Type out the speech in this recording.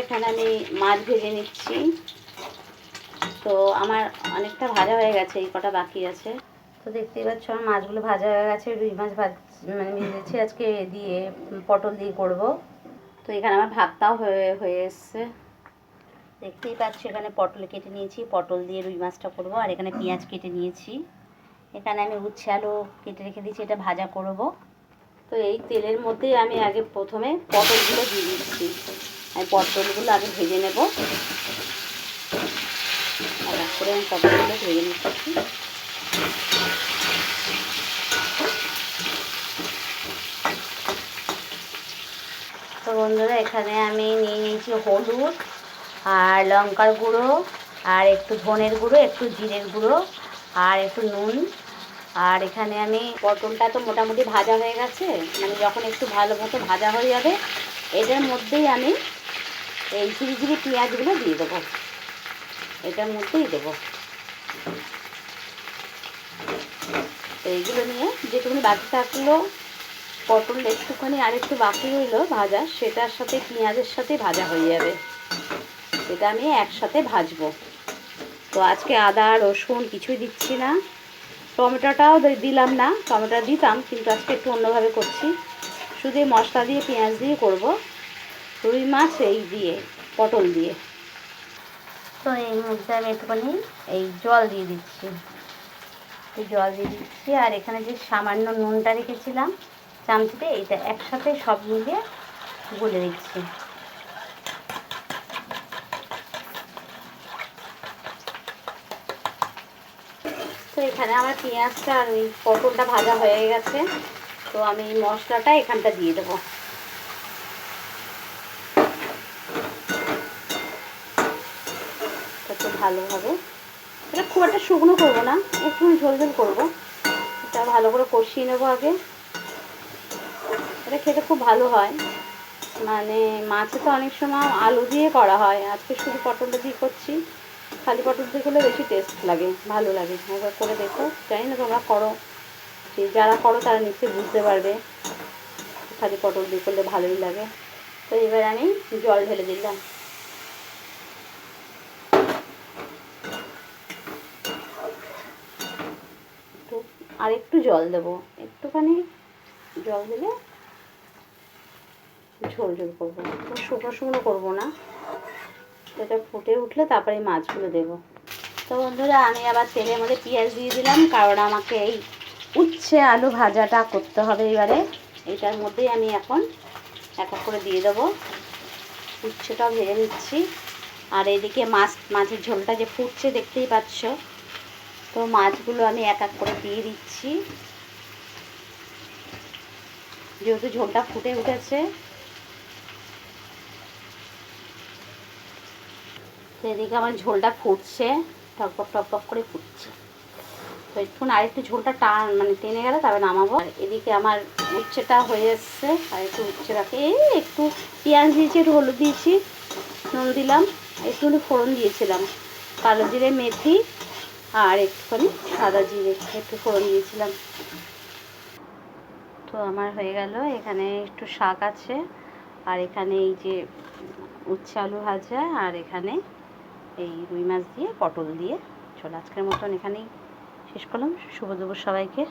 এখানে আমি মাছ ভেজে নিচ্ছি। তো আমার অনেকটা ভাজা হয়ে গেছে, এই কটা বাকি আছে। তো দেখতেই পাচ্ছ, আমার মাছগুলো ভাজা হয়ে গেছে, রুই মাছ ভাজ মানে ভেজেছি আজকে দিয়ে পটল দিয়ে করব। তো এখানে আমার ভাতটাও হয়ে হয়ে এসছে। দেখতেই পাচ্ছ, এখানে পটল কেটে নিয়েছি, পটল দিয়ে রুই মাছটা করব, আর এখানে পেঁয়াজ কেটে নিয়েছি। এখানে আমি উচ্ছে আলু কেটে রেখে দিয়েছি, এটা ভাজা করব। তো এই তেলের মধ্যেই আমি আগে প্রথমে পটলগুলো দিয়ে দিচ্ছি। পটলগুলো আগে ভেজে নেব। আর আমি পটলগুলো ভেজে নিচ্ছি। তো বন্ধুরা, এখানে আমি নিয়ে নিয়েছি হলুদ আর লঙ্কার গুঁড়ো আর একটু ধনের গুঁড়ো, একটু জিরের গুঁড়ো আর একটু নুন। আর এখানে আমি পটলটা তো মোটামুটি ভাজা হয়ে গেছে মানে যখন একটু ভালো মতো ভাজা হয়ে যাবে এটার মধ্যেই আমি এই ঝিরি ঝিরি পেঁয়াজগুলো দিয়ে দেবো। এটার মধ্যেই দেবো। এইগুলো নিয়ে যেটুকুনি বাকি থাকল পটল একটুখানি আর একটু বাকি রইল ভাজা, সেটার সাথে পেঁয়াজের সাথে ভাজা হয়ে যাবে। এটা আমি একসাথে ভাজবো। তো আজকে আদা, রসুন কিছুই দিচ্ছি না। টমেটোটাও দিলাম না, টমেটো দিতাম, কিন্তু আজকে একটু অন্যভাবে করছি। শুধু মশলা দিয়ে, পেঁয়াজ দিয়ে করব। রুই মাছ এই দিয়ে, পটল দিয়ে। তো এই মধ্যে আমি একটুখানি এই জল দিয়ে দিচ্ছি। জল দিয়ে দিচ্ছি, আর এখানে যে সামান্য নুনটা রেখেছিলাম, চামচিতে, এটা একসাথে সব মিলিয়ে গুলে দিচ্ছি। তো এখানে আমার পেঁয়াজটা আর ওই পটলটা ভাজা হয়ে গেছে, তো আমি মশলাটা এখানটা দিয়ে দেবো একটু ভালোভাবে। এটা খুব একটা শুকনো করব না একটু ঝোল ঝোল করব। এটা ভালো করে কষিয়ে নেব আগে। এটা খেতে খুব ভালো হয়। মানে মাছে তো অনেক সময় আলু দিয়ে করা হয়। আজকে শুধু পটলটা দিয়ে করছি। খালি পটল দিয়ে করলে বেশি টেস্ট লাগে, ভালো লাগে। একবার করে দেখো, জানি না তোমরা করো। যে যারা করো তারা নিশ্চয়ই বুঝতে পারবে। খালি পটল দিয়ে করলে ভালোই লাগে। তো এবার আমি জল ঢেলে দিলাম একটু আর একটু জল দেবো। একটুখানি জল দিলে ঝোল ঝোল করব। শুকনো শুকনো করব না। এটা ফুটে উঠলে তারপরে মাছগুলো দেবো। তো বন্ধুরা, আমি আবার তেলের মধ্যে পেঁয়াজ দিয়ে দিলাম, কারণ আমাকে এই উচ্ছে আলু ভাজাটা করতে হবে এবারে। এটার মধ্যেই আমি এখন এক এক করে দিয়ে দেবো। উচ্ছেটাও ভেজে নিচ্ছি। আর এদিকে মাছ, মাছের ঝোলটা যে ফুটছে, দেখতেই পাচ্ছ। তো মাছগুলো আমি এক এক করে দিয়ে দিচ্ছি। যেহেতু ঝোলটা ফুটে উঠেছে। তো এদিকে আমার ঝোলটা ফুটছে, টকবক টকবক করে ফুটছে। তো একটু আর একটু ঝোলটা টান মানে টেনে গেলে তবে নামাবো। আর এদিকে আমার উচ্ছেটা হয়ে এসছে, আর একটু উচ্ছে রাখে এই একটু পেঁয়াজ দিয়েছি, একটু হলুদ দিয়েছি, নুন দিলাম একটুখানি ফোড়ন দিয়েছিলাম। কালো জিরে, মেথি আর একটুখানি সাদা জিরে একটু ফোড়ন দিয়েছিলাম। তো আমার হয়ে গেল, এখানে একটু শাক আছে, আর এখানে এই যে উচ্ছে আলু ভাজা, আর এখানে এই রুই মাছ দিয়ে পটল দিয়ে। চলো, আজকের মতন এখানেই শেষ করলাম। শুভ দুপুর সবাইকে।